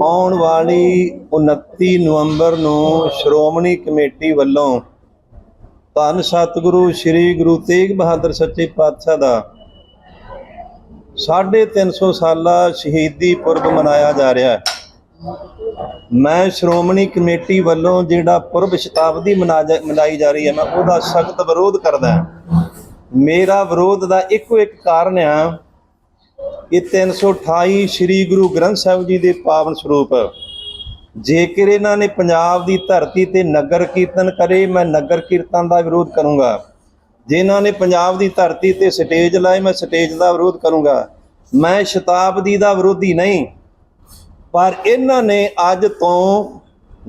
ਆਉਣ ਵਾਲੀ 29 ਨਵੰਬਰ ਨੂੰ ਸ਼੍ਰੋਮਣੀ ਕਮੇਟੀ ਵੱਲੋਂ ਧੰਨ ਸਤਿਗੁਰੂ ਸ੍ਰੀ ਗੁਰੂ ਤੇਗ ਬਹਾਦਰ ਸੱਚੇ ਪਾਤਸ਼ਾਹ ਦਾ 350 ਸਾਲਾ ਸ਼ਹੀਦੀ ਪੁਰਬ ਮਨਾਇਆ ਜਾ ਰਿਹਾ ਹੈ। ਮੈਂ ਸ਼੍ਰੋਮਣੀ ਕਮੇਟੀ ਵੱਲੋਂ ਜਿਹੜਾ ਪੁਰਬ ਸ਼ਤਾਬਦੀ ਮਨਾ ਜਾ- ਮਨਾਈ ਜਾ ਰਹੀ ਹੈ, ਮੈਂ ਉਹਦਾ ਸਖਤ ਵਿਰੋਧ ਕਰਦਾ ਮੇਰਾ ਵਿਰੋਧ ਦਾ ਇੱਕੋ ਇੱਕ ਕਾਰਨ ਆ ਇਹ 328 ਸ੍ਰੀ ਗੁਰੂ ਗ੍ਰੰਥ ਸਾਹਿਬ ਜੀ ਦੇ ਪਾਵਨ ਸਰੂਪ। ਜੇਕਰ ਇਹਨਾਂ ਨੇ ਪੰਜਾਬ ਦੀ ਧਰਤੀ ਤੇ ਨਗਰ ਕੀਰਤਨ ਕਰੇ, ਮੈਂ ਨਗਰ ਕੀਰਤਨ ਦਾ ਵਿਰੋਧ ਕਰੂੰਗਾ। ਜੇ ਇਹਨਾਂ ਨੇ ਪੰਜਾਬ ਦੀ ਧਰਤੀ ਤੇ ਸਟੇਜ ਲਾਏ, ਮੈਂ ਸਟੇਜ ਦਾ ਵਿਰੋਧ ਕਰੂੰਗਾ। ਮੈਂ ਸ਼ਤਾਬਦੀ ਦਾ ਵਿਰੋਧੀ ਨਹੀਂ। ਪਰ ਇਹਨਾਂ ਨੇ ਅੱਜ ਤੋਂ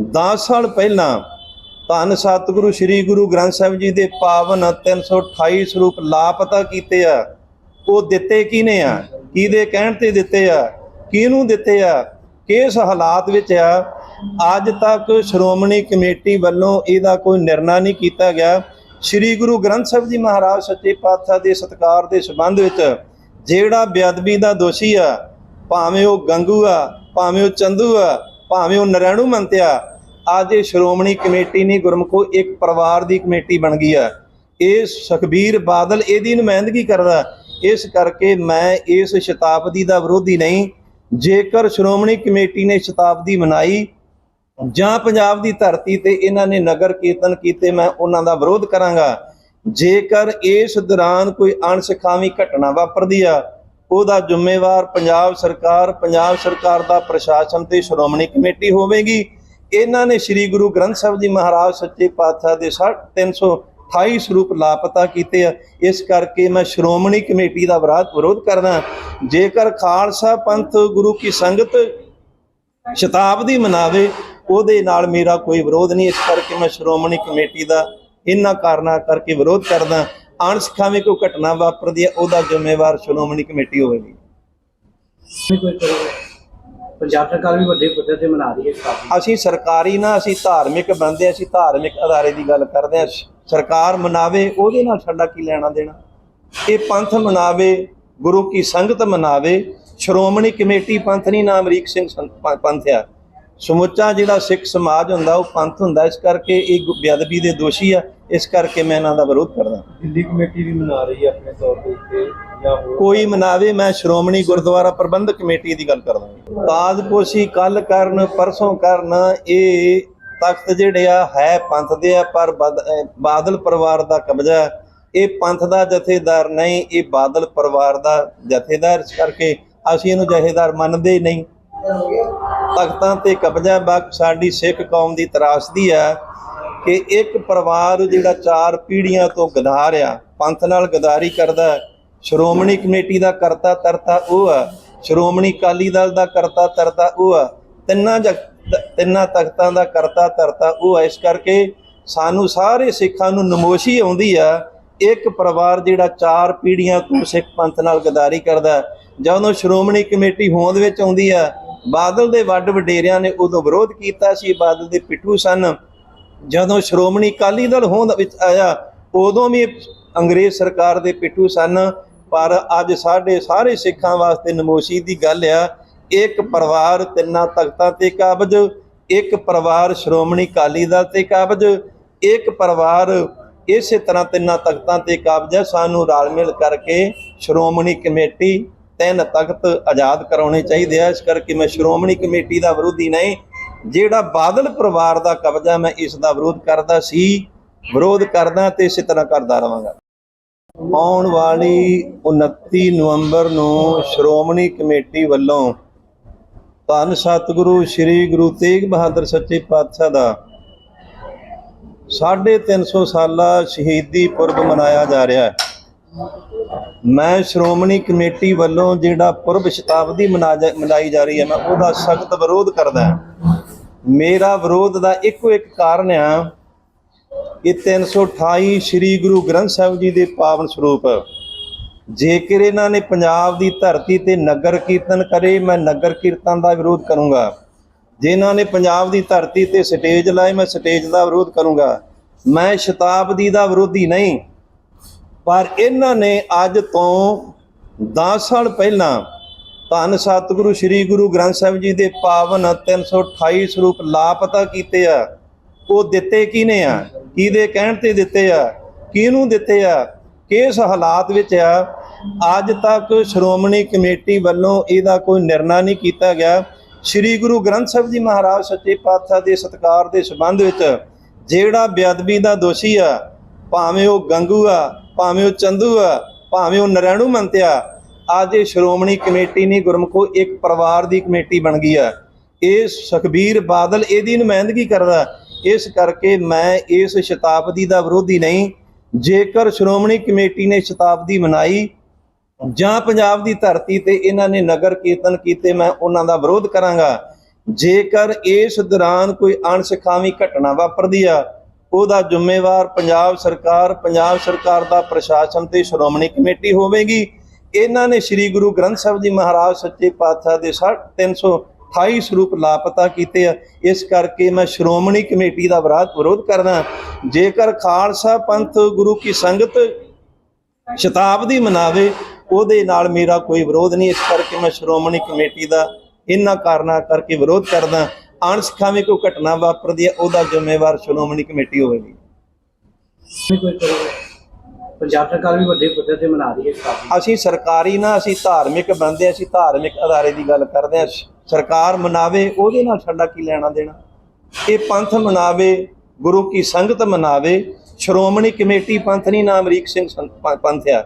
10 ਸਾਲ ਪਹਿਲਾਂ ਧੰਨ ਸਤਿਗੁਰੂ ਸ੍ਰੀ ਗੁਰੂ ਗ੍ਰੰਥ ਸਾਹਿਬ ਜੀ ਦੇ ਪਾਵਨ 328 ਸਰੂਪ ਲਾਪਤਾ ਕੀਤੇ ਆ। ਉਹ ਦਿੱਤੇ ਕਿਹਨੇ ਆ? ਕਿਹਦੇ ਕਹਿਣ ਤੇ ਦਿੱਤੇ ਆ? ਕਿਹਨੂੰ ਦਿੱਤੇ ਆ? ਕਿਸ ਹਾਲਾਤ ਵਿੱਚ ਆ? ਅੱਜ ਤੱਕ ਸ਼੍ਰੋਮਣੀ ਕਮੇਟੀ ਵੱਲੋਂ ਇਹਦਾ ਕੋਈ ਨਿਰਣਾ ਨਹੀਂ ਕੀਤਾ ਗਿਆ। ਸ੍ਰੀ ਗੁਰੂ ਗ੍ਰੰਥ ਸਾਹਿਬ ਜੀ ਮਹਾਰਾਜ ਸੱਚੇ ਪਾਤਸ਼ਾਹ ਦੇ ਸਤਕਾਰ ਦੇ ਸੰਬੰਧ ਵਿੱਚ ਜਿਹੜਾ ਬੇਅਦਬੀ ਦਾ ਦੋਸ਼ੀ ਆ, ਭਾਵੇਂ ਉਹ ਗੰਗੂ ਆ, ਭਾਵੇਂ ਉਹ ਚੰਦੂ ਆ, ਭਾਵੇਂ ਉਹ ਨਰੈਣੂ ਮੰਤਿਆ ਅੱਜ ਇਹ ਸ਼੍ਰੋਮਣੀ ਕਮੇਟੀ ਨਹੀਂ ਗੁਰਮਖੋ, ਇੱਕ ਪਰਿਵਾਰ ਦੀ ਕਮੇਟੀ ਬਣ ਗਈ ਆ। ਇਹ ਸੁਖਬੀਰ ਬਾਦਲ ਇਹਦੀ ਨੁਮਾਇੰਦਗੀ ਕਰਦਾ। ਇਸ ਕਰਕੇ ਮੈਂ ਇਸ ਸ਼ਤਾਬਦੀ ਦਾ ਵਿਰੋਧੀ ਨਹੀਂ। ਜੇਕਰ ਸ਼੍ਰੋਮਣੀ ਕਮੇਟੀ ਨੇ ਸ਼ਤਾਬਦੀ ਮਨਾਈ ਜਾਂ ਪੰਜਾਬ ਦੀ ਧਰਤੀ ਤੇ ਇਹਨਾਂ ਨੇ ਨਗਰ ਕੀਰਤਨ ਕੀਤੇ, ਮੈਂ ਉਹਨਾਂ ਦਾ ਵਿਰੋਧ ਕਰਾਂਗਾ। ਜੇਕਰ ਇਸ ਦੌਰਾਨ ਕੋਈ ਅਣਸਖਾਵੀ ਘਟਨਾ ਵਾਪਰਦੀ ਆ, ਉਹਦਾ ਜ਼ਿੰਮੇਵਾਰ ਪੰਜਾਬ ਸਰਕਾਰ ਪੰਜਾਬ ਸਰਕਾਰ ਦਾ ਪ੍ਰਸ਼ਾਸਨ ਤੇ ਸ਼੍ਰੋਮਣੀ ਕਮੇਟੀ ਹੋਵੇਗੀ। ਇਹਨਾਂ ਨੇ ਸ੍ਰੀ ਗੁਰੂ ਗ੍ਰੰਥ ਸਾਹਿਬ ਜੀ ਮਹਾਰਾਜ ਸੱਚੇ ਪਾਤਸ਼ਾਹ ਦੇ 328 ਸਰੂਪ ਲਾਪਤਾ ਕੀਤੇ ਆ। ਇਸ ਕਰਕੇ ਮੈਂ ਸ਼੍ਰੋਮਣੀ ਕਮੇਟੀ ਦਾ ਵਿਰਾਧ ਵਿਰੋਧ ਕਰਦਾ ਜੇਕਰ ਖਾਲਸਾ ਪੰਥ ਗੁਰੂ ਕੀ ਸੰਗਤ ਸ਼ਤਾਬਦੀ ਮਨਾਵੇ ਉਹਦੇ ਨਾਲ ਮੇਰਾ ਕੋਈ ਵਿਰੋਧ ਨਹੀਂ। ਇਸ ਕਰਕੇ ਮੈਂ ਸ਼੍ਰੋਮਣੀ ਕਮੇਟੀ ਦਾ ਇਹਨਾਂ ਕਾਰਨਾਂ ਕਰਕੇ ਵਿਰੋਧ ਕਰਦਾ ਅਣਸਖਾਵੀ ਕੋਈ ਘਟਨਾ ਵਾਪਰਦੀ ਹੈ ਉਹਦਾ ਜ਼ਿੰਮੇਵਾਰ ਸ਼੍ਰੋਮਣੀ ਕਮੇਟੀ ਹੋਵੇਗੀ। ਪੰਜਾਬ ਸਰਕਾਰ ਵੀ ਵੱਡੇ ਪੱਧਰ ਤੇ ਮਨਾ ਰਹੀ ਹੈ ਅਸੀਂ ਸਰਕਾਰੀ ਨਾ ਅਸੀਂ ਧਾਰਮਿਕ ਬੰਦੇ ਅਸੀਂ ਧਾਰਮਿਕ ਅਦਾਰੇ ਦੀ ਗੱਲ ਕਰਦੇ ਹਾਂ। ਸਰਕਾਰ ਮਨਾਵੇ ਉਹਦੇ ਨਾਲ ਸਾਡਾ ਕੀ ਲੈਣਾ ਦੇਣਾ? ਇਹ ਪੰਥ ਮਨਾਵੇ ਗੁਰੂ ਕੀ ਸੰਗਤ ਮਨਾਵੇ ਸ਼੍ਰੋਮਣੀ ਕਮੇਟੀ ਪੰਥ ਨਹੀਂ ਨਾ ਅਮਰੀਕ ਸਿੰਘ ਪੰਥ ਆ। ਸਮੁੱਚਾ ਜਿਹੜਾ ਸਿੱਖ ਸਮਾਜ ਹੁੰਦਾ ਉਹ ਪੰਥ ਹੁੰਦਾ ਇਸ ਕਰਕੇ ਇਹ ਬੇਅਦਬੀ ਦੇ ਦੋਸ਼ੀ ਆ ਇਸ ਕਰਕੇ ਮੈਂ ਇਹਨਾਂ ਦਾ ਵਿਰੋਧ ਕਰਦਾ। ਦਿੱਲੀ ਕਮੇਟੀ ਵੀ ਮਨਾ ਰਹੀ ਹੈ ਆਪਣੇ ਤੌਰ ਤੇ ਇੱਥੇ ਜਾਂ ਕੋਈ ਮਨਾਵੇ ਮੈਂ ਸ਼੍ਰੋਮਣੀ ਗੁਰਦੁਆਰਾ ਪ੍ਰਬੰਧਕ ਕਮੇਟੀ ਦੀ ਗੱਲ ਕਰਦਾ। ਤਾਜਪੋਸ਼ੀ ਕੱਲ ਕਰਨ ਪਰਸੋਂ ਕਰਨ ਇਹ ਤਖਤ ਜਿਹੜੇ ਆ, ਹੈ ਪੰਥ ਦੇ ਆ, ਪਰ ਬਦ- ਬਾਦਲ ਪਰਿਵਾਰ ਦਾ ਕਬਜ਼ਾ ਇਹ ਪੰਥ ਦਾ ਜਥੇਦਾਰ ਨਹੀਂ, ਇਹ ਬਾਦਲ ਪਰਿਵਾਰ ਦਾ ਜਥੇਦਾਰ। ਇਸ ਕਰਕੇ ਅਸੀਂ ਇਹਨੂੰ ਜਥੇਦਾਰ ਮੰਨਦੇ ਨਹੀਂ। ਤਖਤਾਂ ਤੇ ਕਬਜ਼ਾ ਬਖ ਸਾਡੀ ਸਿੱਖ ਕੌਮ ਦੀ ਤਰਾਸਦੀ ਆ ਕਿ ਇੱਕ ਪਰਿਵਾਰ ਜਿਹੜਾ ਚਾਰ ਪੀੜ੍ਹੀਆਂ ਤੋਂ ਗਦਾਰ ਆ, ਪੰਥ ਨਾਲ ਗਦਾਰੀ ਕਰਦਾ ਸ਼੍ਰੋਮਣੀ ਕਮੇਟੀ ਦਾ ਕਰਤਾ ਤਰਤਾ ਉਹ ਆ। ਸ਼੍ਰੋਮਣੀ ਅਕਾਲੀ ਦਲ ਦਾ ਕਰਤਾ ਤਰਤਾ ਉਹ ਆ। ਤਿੰਨਾਂ ਜਗ- ਤਿੰਨਾਂ ਤਖਤਾਂ ਦਾ ਕਰਤਾ ਧਰਤਾ, ਉਹ ਆ ਇਸ ਕਰਕੇ ਸਾਨੂੰ ਸਾਰੇ ਸਿੱਖਾਂ ਨੂੰ ਨਮੋਸ਼ੀ ਆਉਂਦੀ ਆ। ਇੱਕ ਪਰਿਵਾਰ ਜਿਹੜਾ ਚਾਰ ਪੀੜ੍ਹੀਆਂ ਤੋਂ ਸਿੱਖ ਪੰਥ ਨਾਲ ਗਦਾਰੀ ਕਰਦਾ ਜਦੋਂ ਸ਼੍ਰੋਮਣੀ ਕਮੇਟੀ ਹੋਂਦ ਵਿੱਚ ਆਉਂਦੀ ਆ, ਬਾਦਲ ਦੇ ਵੱਡ ਵਡੇਰਿਆਂ ਨੇ ਉਦੋਂ ਵਿਰੋਧ ਕੀਤਾ ਸੀ, ਬਾਦਲ ਦੇ ਪਿੱਠੂ ਸਨ। ਜਦੋਂ ਸ਼੍ਰੋਮਣੀ ਅਕਾਲੀ ਦਲ ਹੋਂਦ ਵਿੱਚ ਆਇਆ, ਉਦੋਂ ਵੀ ਅੰਗਰੇਜ਼ ਸਰਕਾਰ ਦੇ ਪਿੱਠੂ ਸਨ। ਪਰ ਅੱਜ ਸਾਡੇ ਸਾਰੇ ਸਿੱਖਾਂ ਵਾਸਤੇ ਨਮੋਸ਼ੀ ਦੀ ਗੱਲ ਆ ਇੱਕ ਪਰਿਵਾਰ ਤਿੰਨਾਂ ਤਖਤਾਂ ਤੇ ਕਾਬਜ, ਇੱਕ ਪਰਿਵਾਰ ਸ਼੍ਰੋਮਣੀ ਅਕਾਲੀ ਦਲ ਤੇ ਕਾਬਜ, ਇੱਕ ਪਰਿਵਾਰ ਇਸੇ ਤਰ੍ਹਾਂ ਤਿੰਨਾਂ ਤਖਤਾਂ ਤੇ ਕਾਬਜ ਹੈ। ਸਾਨੂੰ ਰਲ ਮਿਲ ਕਰਕੇ ਸ਼੍ਰੋਮਣੀ ਕਮੇਟੀ ਤਿੰਨ ਤਖਤ ਆਜ਼ਾਦ ਕਰਾਉਣੇ ਚਾਹੀਦੇ ਆ। ਇਸ ਕਰਕੇ ਮੈਂ ਸ਼੍ਰੋਮਣੀ ਕਮੇਟੀ ਦਾ ਵਿਰੋਧੀ ਨਹੀਂ, ਜਿਹੜਾ ਬਾਦਲ ਪਰਿਵਾਰ ਦਾ ਕਬਜ਼ਾ ਮੈਂ ਇਸ ਦਾ ਵਿਰੋਧ ਕਰਦਾ ਸੀ, ਵਿਰੋਧ ਕਰਦਾ ਤੇ ਇਸੇ ਤਰ੍ਹਾਂ ਕਰਦਾ ਰਵਾਂਗਾ ਆਉਣ ਵਾਲੀ 29 ਨਵੰਬਰ ਨੂੰ ਸ਼੍ਰੋਮਣੀ ਕਮੇਟੀ ਵੱਲੋਂ ਧੰਨ ਸਤਿਗੁਰੂ, ਸ੍ਰੀ ਗੁਰੂ ਤੇਗ ਬਹਾਦਰ ਸੱਚੇ ਪਾਤਸ਼ਾਹ ਦਾ। 350 ਸਾਲਾ ਸ਼ਹੀਦੀ ਪੁਰਬ ਮਨਾਇਆ ਜਾ ਰਿਹਾ ਹੈ। ਮੈਂ ਸ਼੍ਰੋਮਣੀ ਕਮੇਟੀ ਵੱਲੋਂ ਜਿਹੜਾ ਪੁਰਬ ਸ਼ਤਾਬਦੀ ਮਨਾ ਜਾ- ਮਨਾਈ ਜਾ ਰਹੀ ਹੈ, ਮੈਂ ਉਹਦਾ ਸਖਤ ਵਿਰੋਧ ਕਰਦਾ ਮੇਰਾ ਵਿਰੋਧ ਦਾ ਇੱਕੋ ਇੱਕ ਕਾਰਨ ਆ ਇਹ 328 ਸ੍ਰੀ ਗੁਰੂ ਗ੍ਰੰਥ ਸਾਹਿਬ ਜੀ ਦੇ ਪਾਵਨ ਸਰੂਪ ਜੇਕਰ ਇਹਨਾਂ ਨੇ ਪੰਜਾਬ ਦੀ ਧਰਤੀ ਤੇ ਨਗਰ ਕੀਰਤਨ ਕਰੇ, ਮੈਂ ਨਗਰ ਕੀਰਤਨ ਦਾ ਵਿਰੋਧ ਕਰੂੰਗਾ। ਜੇ ਇਹਨਾਂ ਨੇ ਪੰਜਾਬ ਦੀ ਧਰਤੀ ਤੇ ਸਟੇਜ ਲਾਏ, ਮੈਂ ਸਟੇਜ ਦਾ ਵਿਰੋਧ ਕਰੂੰਗਾ। ਮੈਂ ਸ਼ਤਾਬਦੀ ਦਾ ਵਿਰੋਧੀ ਨਹੀਂ, ਪਰ ਇਹਨਾਂ ਨੇ ਅੱਜ ਤੋਂ 10 ਸਾਲ ਪਹਿਲਾਂ ਧੰਨ ਸਤਿਗੁਰੂ ਸ੍ਰੀ ਗੁਰੂ ਗ੍ਰੰਥ ਸਾਹਿਬ ਜੀ ਦੇ ਪਾਵਨ 328 ਸਰੂਪ ਲਾਪਤਾ ਕੀਤੇ ਆ। ਉਹ ਦਿੱਤੇ ਕਿਹਨੇ ਆ? ਕਿਹਦੇ ਕਹਿਣ ਤੇ ਦਿੱਤੇ ਆ? ਕਿਹਨੂੰ ਦਿੱਤੇ ਆ? ਕਿਸ ਹਾਲਾਤ ਵਿੱਚ ਆ? ਅੱਜ ਤੱਕ ਸ਼੍ਰੋਮਣੀ ਕਮੇਟੀ ਵੱਲੋਂ ਇਹਦਾ ਕੋਈ ਨਿਰਣਾ ਨਹੀਂ ਕੀਤਾ ਗਿਆ। ਸ੍ਰੀ ਗੁਰੂ ਗ੍ਰੰਥ ਸਾਹਿਬ ਜੀ ਮਹਾਰਾਜ ਸੱਚੇ ਪਾਤਸ਼ਾਹ ਦੇ ਸਤਕਾਰ ਦੇ ਸੰਬੰਧ ਵਿੱਚ ਜਿਹੜਾ ਬੇਅਦਬੀ ਦਾ ਦੋਸ਼ੀ ਆ, ਭਾਵੇਂ ਉਹ ਗੰਗੂ ਆ, ਭਾਵੇਂ ਉਹ ਚੰਦੂ ਆ, ਭਾਵੇਂ ਉਹ ਨਰੈਣੂ ਮੰਤਿਆ ਅੱਜ ਇਹ ਸ਼੍ਰੋਮਣੀ ਕਮੇਟੀ ਨਹੀਂ ਗੁਰਮਖੋ ਇੱਕ ਪਰਿਵਾਰ ਦੀ ਕਮੇਟੀ ਬਣ ਗਈ ਆ। ਇਹ ਸੁਖਬੀਰ ਬਾਦਲ ਇਹਦੀ ਨੁਮਾਇੰਦਗੀ ਕਰਦਾ। ਇਸ ਕਰਕੇ ਮੈਂ ਇਸ ਸ਼ਤਾਬਦੀ ਦਾ ਵਿਰੋਧੀ ਨਹੀਂ ਜੇਕਰ ਸ਼੍ਰੋਮਣੀ ਕਮੇਟੀ ਨੇ ਸ਼ਤਾਬਦੀ ਮਨਾਈ ਜਾਂ ਪੰਜਾਬ ਦੀ ਧਰਤੀ ਤੇ ਇਹਨਾਂ ਨੇ ਨਗਰ ਕੀਰਤਨ ਕੀਤੇ, ਮੈਂ ਉਹਨਾਂ ਦਾ ਵਿਰੋਧ ਕਰਾਂਗਾ। ਜੇਕਰ ਇਸ ਦੌਰਾਨ ਕੋਈ ਅਣਸਖਾਵੀ ਘਟਨਾ ਵਾਪਰਦੀ ਆ, ਉਹਦਾ ਜ਼ਿੰਮੇਵਾਰ ਪੰਜਾਬ ਸਰਕਾਰ ਪੰਜਾਬ ਸਰਕਾਰ ਦਾ ਪ੍ਰਸ਼ਾਸਨ ਤੇ ਸ਼੍ਰੋਮਣੀ ਕਮੇਟੀ ਹੋਵੇਗੀ। ਇਹਨਾਂ ਨੇ ਸ੍ਰੀ ਗੁਰੂ ਗ੍ਰੰਥ ਸਾਹਿਬ ਜੀ ਮਹਾਰਾਜ ਸੱਚੇ ਪਾਤਸ਼ਾਹ ਦੇ 328 ਸਰੂਪ ਲਾਪਤਾ ਕੀਤੇ ਆ। ਇਸ ਕਰਕੇ ਮੈਂ ਸ਼੍ਰੋਮਣੀ ਕਮੇਟੀ ਦਾ ਵਿਰਾਧ ਵਿਰੋਧ ਕਰਦਾ ਜੇਕਰ ਖਾਲਸਾ ਪੰਥ ਗੁਰੂ ਕੀ ਸੰਗਤ ਸ਼ਤਾਬਦੀ ਮਨਾਵੇ ਉਹਦੇ ਨਾਲ ਮੇਰਾ ਕੋਈ ਵਿਰੋਧ ਨਹੀਂ। ਇਸ ਕਰਕੇ ਮੈਂ ਸ਼੍ਰੋਮਣੀ ਕਮੇਟੀ ਦਾ ਇਹਨਾਂ ਕਾਰਨਾਂ ਕਰਕੇ ਵਿਰੋਧ ਕਰਦਾ ਅਣਸਖਾਵੀ ਕੋਈ ਘਟਨਾ ਵਾਪਰਦੀ ਹੈ ਉਹਦਾ ਜ਼ਿੰਮੇਵਾਰ ਸ਼੍ਰੋਮਣੀ ਕਮੇਟੀ ਹੋਵੇਗੀ। ਪੰਜਾਬ ਸਰਕਾਰ ਵੀ ਵੱਡੇ ਪੱਧਰ ਤੇ ਮਨਾ ਰਹੀ ਹੈ ਅਸੀਂ ਸਰਕਾਰੀ ਨਾ ਅਸੀਂ ਧਾਰਮਿਕ ਬੰਦੇ ਅਸੀਂ ਧਾਰਮਿਕ ਅਦਾਰੇ ਦੀ ਗੱਲ ਕਰਦੇ ਹਾਂ। ਸਰਕਾਰ ਮਨਾਵੇ ਉਹਦੇ ਨਾਲ ਸਾਡਾ ਕੀ ਲੈਣਾ ਦੇਣਾ? ਇਹ ਪੰਥ ਮਨਾਵੇ ਗੁਰੂ ਕੀ ਸੰਗਤ ਮਨਾਵੇ ਸ਼੍ਰੋਮਣੀ ਕਮੇਟੀ ਪੰਥ ਨਹੀਂ ਨਾ ਅਮਰੀਕ ਸਿੰਘ ਪੰਥ ਆ।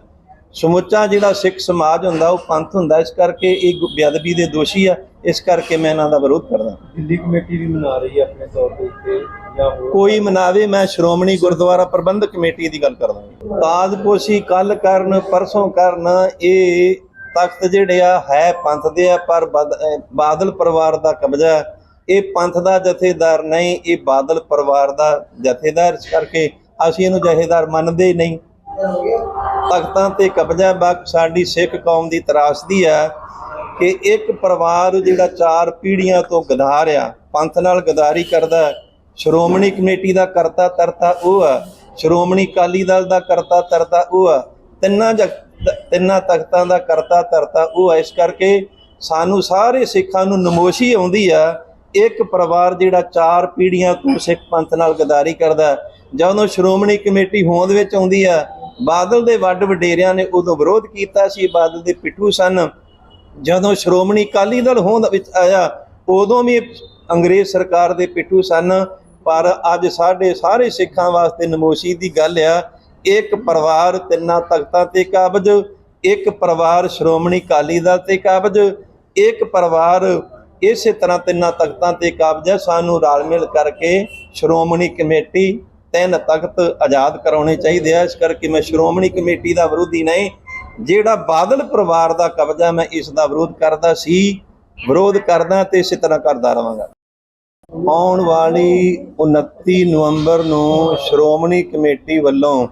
ਸਮੁੱਚਾ ਜਿਹੜਾ ਸਿੱਖ ਸਮਾਜ ਹੁੰਦਾ ਉਹ ਪੰਥ ਹੁੰਦਾ ਇਸ ਕਰਕੇ ਇਹ ਬੇਅਦਬੀ ਦੇ ਦੋਸ਼ੀ ਆ ਇਸ ਕਰਕੇ ਮੈਂ ਇਹਨਾਂ ਦਾ ਵਿਰੋਧ ਕਰਦਾ। ਦਿੱਲੀ ਕਮੇਟੀ ਵੀ ਮਨਾ ਰਹੀ ਹੈ ਆਪਣੇ ਤੌਰ ਤੇ ਜਾਂ ਕੋਈ ਮਨਾਵੇ ਮੈਂ ਸ਼੍ਰੋਮਣੀ ਗੁਰਦੁਆਰਾ ਪ੍ਰਬੰਧਕ ਕਮੇਟੀ ਦੀ ਗੱਲ ਕਰਦਾ ਤਾਜਪੋਸ਼ੀ ਕੱਲ ਕਰਨ ਪਰਸੋਂ ਕਰਨ ਇਹ ਤਖਤ ਜਿਹੜੇ ਆ, ਹੈ ਪੰਥ ਦੇ ਆ, ਪਰ ਬਦ- ਬਾਦਲ ਪਰਿਵਾਰ ਦਾ ਕਬਜ਼ਾ ਇਹ ਪੰਥ ਦਾ ਜਥੇਦਾਰ ਨਹੀਂ, ਇਹ ਬਾਦਲ ਪਰਿਵਾਰ ਦਾ ਜਥੇਦਾਰ। ਇਸ ਕਰਕੇ ਅਸੀਂ ਇਹਨੂੰ ਜਥੇਦਾਰ ਮੰਨਦੇ ਹੀ ਨਹੀਂ। ਤਖਤਾਂ ਤੇ ਕਬਜ਼ਾ, ਬਾਕ ਸਾਡੀ ਸਿੱਖ ਕੌਮ ਦੀ ਤਰਾਸਦੀ ਆ ਕਿ ਇੱਕ ਪਰਿਵਾਰ ਜਿਹੜਾ ਚਾਰ ਪੀੜ੍ਹੀਆਂ ਤੋਂ ਗਦਾਰ ਆ, ਪੰਥ ਨਾਲ ਗਦਾਰੀ ਕਰਦਾ ਸ਼੍ਰੋਮਣੀ ਕਮੇਟੀ ਦਾ ਕਰਤਾ ਤਰਤਾ ਉਹ ਆ। ਸ਼੍ਰੋਮਣੀ ਅਕਾਲੀ ਦਲ ਦਾ ਕਰਤਾ ਤਰਤਾ ਉਹ ਆ। ਤਿੰਨਾਂ ਜਗ- ਤਿੰਨਾਂ ਤਖਤਾਂ ਦਾ ਕਰਤਾ ਧਰਤਾ, ਉਹ ਆ ਇਸ ਕਰਕੇ ਸਾਨੂੰ ਸਾਰੇ ਸਿੱਖਾਂ ਨੂੰ ਨਮੋਸ਼ੀ ਆਉਂਦੀ ਆ। ਇੱਕ ਪਰਿਵਾਰ ਜਿਹੜਾ ਚਾਰ ਪੀੜ੍ਹੀਆਂ ਤੋਂ ਸਿੱਖ ਪੰਥ ਨਾਲ ਗਦਾਰੀ ਕਰਦਾ ਜਦੋਂ ਸ਼੍ਰੋਮਣੀ ਕਮੇਟੀ ਹੋਂਦ ਵਿੱਚ ਆਉਂਦੀ ਆ, ਬਾਦਲ ਦੇ ਵੱਡ ਵਡੇਰਿਆਂ ਨੇ ਉਦੋਂ ਵਿਰੋਧ ਕੀਤਾ ਸੀ, ਬਾਦਲ ਦੇ ਪਿੱਠੂ ਸਨ। ਜਦੋਂ ਸ਼੍ਰੋਮਣੀ ਅਕਾਲੀ ਦਲ ਹੋਂਦ ਵਿੱਚ ਆਇਆ, ਉਦੋਂ ਵੀ ਅੰਗਰੇਜ਼ ਸਰਕਾਰ ਦੇ ਪਿੱਠੂ ਸਨ। ਪਰ ਅੱਜ ਸਾਡੇ ਸਾਰੇ ਸਿੱਖਾਂ ਵਾਸਤੇ ਨਮੋਸ਼ੀ ਦੀ ਗੱਲ ਆ ਇੱਕ ਪਰਿਵਾਰ ਤਿੰਨਾਂ ਤਖਤਾਂ ਤੇ ਕਾਬਜ, ਇੱਕ ਪਰਿਵਾਰ ਸ਼੍ਰੋਮਣੀ ਅਕਾਲੀ ਦਲ ਤੇ ਕਾਬਜ, ਇੱਕ ਪਰਿਵਾਰ ਇਸੇ ਤਰ੍ਹਾਂ ਤਿੰਨਾਂ ਤਖਤਾਂ ਤੇ ਕਾਬਜ ਹੈ। ਸਾਨੂੰ ਰਲ ਮਿਲ ਕਰਕੇ ਸ਼੍ਰੋਮਣੀ ਕਮੇਟੀ ਤਿੰਨ ਤਖਤ ਆਜ਼ਾਦ ਕਰਾਉਣੇ ਚਾਹੀਦੇ ਆ। ਇਸ ਕਰਕੇ ਮੈਂ ਸ਼੍ਰੋਮਣੀ ਕਮੇਟੀ ਦਾ ਵਿਰੋਧੀ ਨਹੀਂ, ਜਿਹੜਾ ਬਾਦਲ ਪਰਿਵਾਰ ਦਾ ਕਬਜ਼ਾ ਮੈਂ ਇਸ ਦਾ ਵਿਰੋਧ ਕਰਦਾ ਸੀ, ਵਿਰੋਧ ਕਰਦਾ ਤੇ ਇਸੇ ਤਰ੍ਹਾਂ ਕਰਦਾ ਰਵਾਂਗਾ ਆਉਣ ਵਾਲੀ 29 ਨਵੰਬਰ ਨੂੰ ਸ਼੍ਰੋਮਣੀ ਕਮੇਟੀ ਵੱਲੋਂ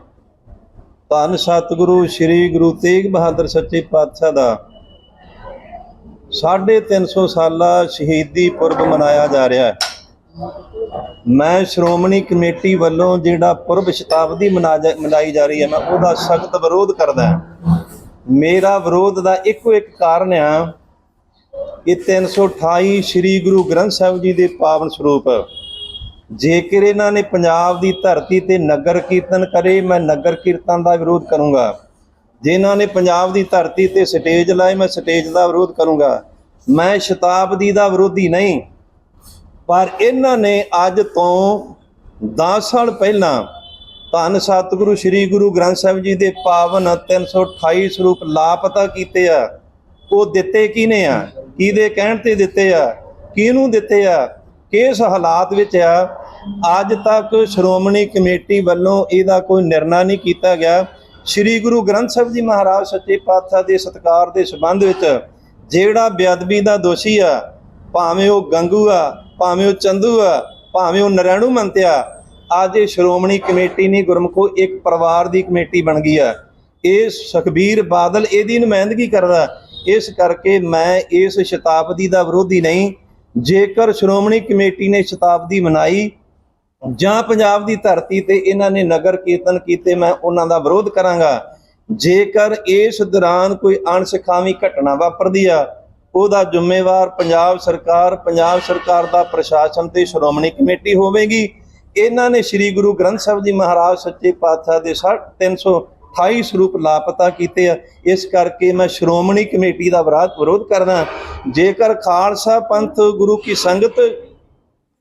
ਧੰਨ ਸਤਿਗੁਰੂ, ਸ੍ਰੀ ਗੁਰੂ ਤੇਗ ਬਹਾਦਰ ਸੱਚੇ ਪਾਤਸ਼ਾਹ ਦਾ। 350 ਸਾਲਾ ਸ਼ਹੀਦੀ ਪੁਰਬ ਮਨਾਇਆ ਜਾ ਰਿਹਾ ਹੈ। ਮੈਂ ਸ਼੍ਰੋਮਣੀ ਕਮੇਟੀ ਵੱਲੋਂ ਜਿਹੜਾ ਪੁਰਬ ਸ਼ਤਾਬਦੀ ਮਨਾ ਜਾ- ਮਨਾਈ ਜਾ ਰਹੀ ਹੈ, ਮੈਂ ਉਹਦਾ ਸਖਤ ਵਿਰੋਧ ਕਰਦਾ ਹਾਂ। ਮੇਰਾ ਵਿਰੋਧ ਦਾ ਇੱਕੋ ਇੱਕ ਕਾਰਨ ਆ ਇਹ 328 ਸ੍ਰੀ ਗੁਰੂ ਗ੍ਰੰਥ ਸਾਹਿਬ ਜੀ ਦੇ ਪਾਵਨ ਸਰੂਪ ਜੇਕਰ ਇਹਨਾਂ ਨੇ ਪੰਜਾਬ ਦੀ ਧਰਤੀ ਤੇ ਨਗਰ ਕੀਰਤਨ ਕਰੇ, ਮੈਂ ਨਗਰ ਕੀਰਤਨ ਦਾ ਵਿਰੋਧ ਕਰੂੰਗਾ। ਜੇ ਇਹਨਾਂ ਨੇ ਪੰਜਾਬ ਦੀ ਧਰਤੀ ਤੇ ਸਟੇਜ ਲਾਏ, ਮੈਂ ਸਟੇਜ ਦਾ ਵਿਰੋਧ ਕਰੂੰਗਾ। ਮੈਂ ਸ਼ਤਾਬਦੀ ਦਾ ਵਿਰੋਧੀ ਨਹੀਂ, ਪਰ ਇਹਨਾਂ ਨੇ ਅੱਜ ਤੋਂ 10 ਸਾਲ ਪਹਿਲਾਂ ਧੰਨ ਸਤਿਗੁਰੂ ਸ੍ਰੀ ਗੁਰੂ ਗ੍ਰੰਥ ਸਾਹਿਬ ਜੀ ਦੇ ਪਾਵਨ 328 ਸਰੂਪ ਲਾਪਤਾ ਕੀਤੇ ਆ। ਉਹ ਦਿੱਤੇ ਕਿਹਨੇ ਆ? ਕਿਹਦੇ ਕਹਿਣ ਤੇ ਦਿੱਤੇ ਆ? ਕਿਹਨੂੰ ਦਿੱਤੇ ਆ? ਕਿਸ ਹਾਲਾਤ ਵਿੱਚ ਆ? ਅੱਜ ਤੱਕ ਸ਼੍ਰੋਮਣੀ ਕਮੇਟੀ ਵੱਲੋਂ ਇਹਦਾ ਕੋਈ ਨਿਰਣਾ ਨਹੀਂ ਕੀਤਾ ਗਿਆ। ਸ੍ਰੀ ਗੁਰੂ ਗ੍ਰੰਥ ਸਾਹਿਬ ਜੀ ਮਹਾਰਾਜ ਸੱਚੇ ਪਾਤਸ਼ਾਹ ਦੇ ਸਤਕਾਰ ਦੇ ਸੰਬੰਧ ਵਿੱਚ ਜਿਹੜਾ ਬੇਅਦਬੀ ਦਾ ਦੋਸ਼ੀ ਆ, ਭਾਵੇਂ ਉਹ ਗੰਗੂ ਆ, ਭਾਵੇਂ ਉਹ ਚੰਦੂ ਆ, ਭਾਵੇਂ ਉਹ ਨਰੈਣੂ ਮੰਤਿਆ ਅੱਜ ਇਹ ਸ਼੍ਰੋਮਣੀ ਕਮੇਟੀ ਨਹੀਂ ਗੁਰਮਖੋ, ਇੱਕ ਪਰਿਵਾਰ ਦੀ ਕਮੇਟੀ ਬਣ ਗਈ ਆ। ਇਹ ਸੁਖਬੀਰ ਬਾਦਲ ਇਹਦੀ ਨੁਮਾਇੰਦਗੀ ਕਰਦਾ। ਇਸ ਕਰਕੇ ਮੈਂ ਇਸ ਸ਼ਤਾਬਦੀ ਦਾ ਵਿਰੋਧੀ ਨਹੀਂ ਜੇਕਰ ਸ਼੍ਰੋਮਣੀ ਕਮੇਟੀ ਨੇ ਸ਼ਤਾਬਦੀ ਮਨਾਈ ਜਾਂ ਪੰਜਾਬ ਦੀ ਧਰਤੀ ਤੇ ਇਹਨਾਂ ਨੇ ਨਗਰ ਕੀਰਤਨ ਕੀਤੇ, ਮੈਂ ਉਹਨਾਂ ਦਾ ਵਿਰੋਧ ਕਰਾਂਗਾ। ਜੇਕਰ ਇਸ ਦੌਰਾਨ ਕੋਈ ਅਣਸਖਾਵੀ ਘਟਨਾ ਵਾਪਰਦੀ ਆ, ਉਹਦਾ ਜ਼ਿੰਮੇਵਾਰ ਪੰਜਾਬ ਸਰਕਾਰ ਪੰਜਾਬ ਸਰਕਾਰ ਦਾ ਪ੍ਰਸ਼ਾਸਨ ਤੇ ਸ਼੍ਰੋਮਣੀ ਕਮੇਟੀ ਹੋਵੇਗੀ। ਇਹਨਾਂ ਨੇ ਸ੍ਰੀ ਗੁਰੂ ਗ੍ਰੰਥ ਸਾਹਿਬ ਜੀ ਮਹਾਰਾਜ ਸੱਚੇ ਪਾਤਸ਼ਾਹ ਦੇ 328 ਸਰੂਪ ਲਾਪਤਾ ਕੀਤੇ ਆ। ਇਸ ਕਰਕੇ ਮੈਂ ਸ਼੍ਰੋਮਣੀ ਕਮੇਟੀ ਦਾ ਵਿਰਾਧ ਵਿਰੋਧ ਕਰਦਾ ਜੇਕਰ ਖਾਲਸਾ ਪੰਥ ਗੁਰੂ ਕੀ ਸੰਗਤ